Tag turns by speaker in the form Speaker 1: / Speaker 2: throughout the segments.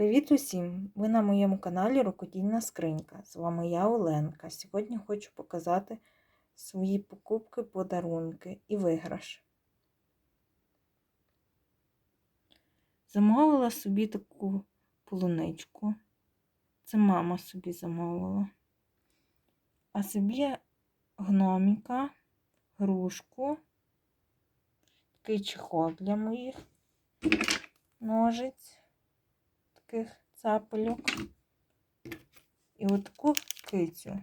Speaker 1: Привіт усім! Ви на моєму каналі Рукодільна Скринька. З вами я Оленка. Сьогодні хочу показати свої покупки, подарунки і виграш. Замовила собі таку полуничку. Це мама собі замовила. А собі гноміка, грушку, такий чехол для моїх ножиць таких цапельок. І отаку кицю.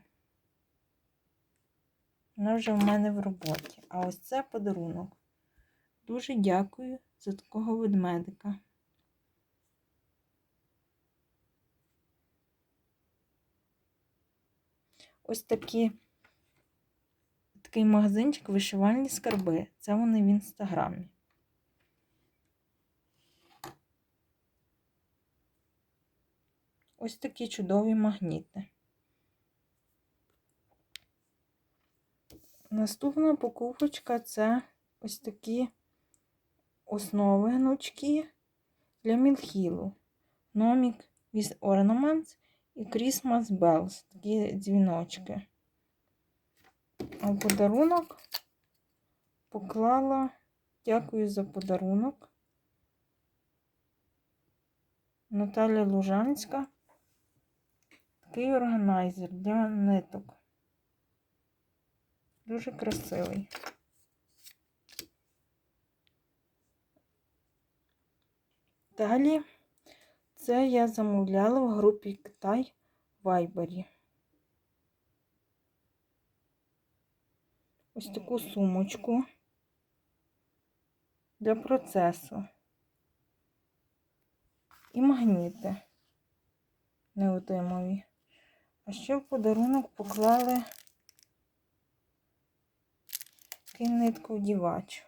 Speaker 1: Вона вже в мене в роботі. А ось це подарунок. Дуже дякую за такого ведмедика. Ось такі такий магазинчик вишивальні скарби. Це вони в інстаграмі. Ось такі чудові магніти. Наступна покупочка це ось такі основи гнучки для мілхілу. Номік with Ornaments і Christmas Bells. Такі дзвіночки. А подарунок поклала, дякую за подарунок. Наталя Лужанська. Такий органайзер для ниток. Дуже красивий. Далі це я замовляла в групі Китай Вайбері. Ось таку сумочку для процесу. І магніти неодимові. А ще в подарунок поклали такий нитку вдівач.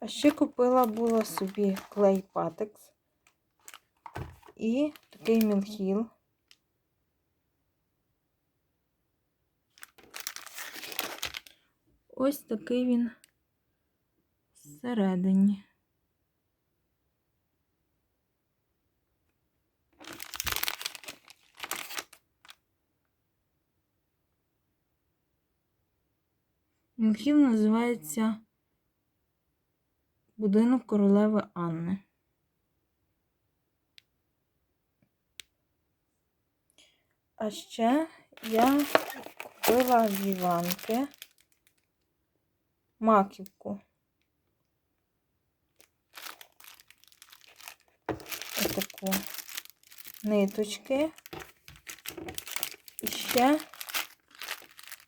Speaker 1: А ще купила була собі клей патекс і такий мілхіл. Ось такий він всередині. Мілхів називається Будинок королеви Анни. А ще я купила з Іванки маківку. Отаку ниточки. І ще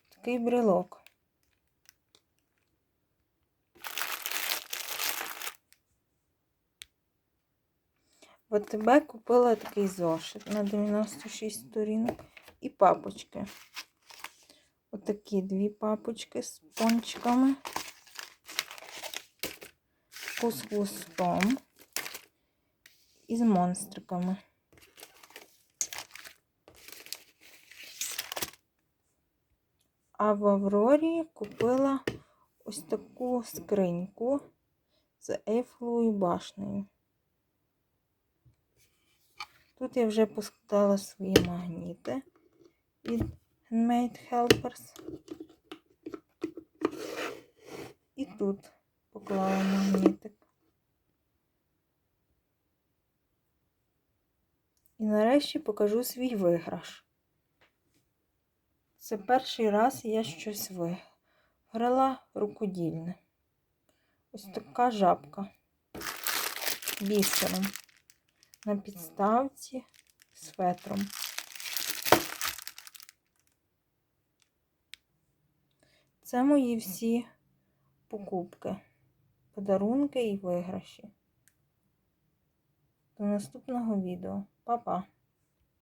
Speaker 1: такий брелок. В АТБ купила такий зошит на 96 сторінок і папочки. Отакі дві папочки з пончиками, з хвостом і з монстриками. А в Аврорі купила ось таку скриньку з ейфелевою башнею. Тут я вже поскладала свої магніти від Handmade Helpers. І тут поклала магнітик. І нарешті покажу свій виграш. Це перший раз я щось виграла рукодільне. Ось така жабка бісером на підставці з фетром. Це мої всі покупки, подарунки і виграші. До наступного відео. Па-па!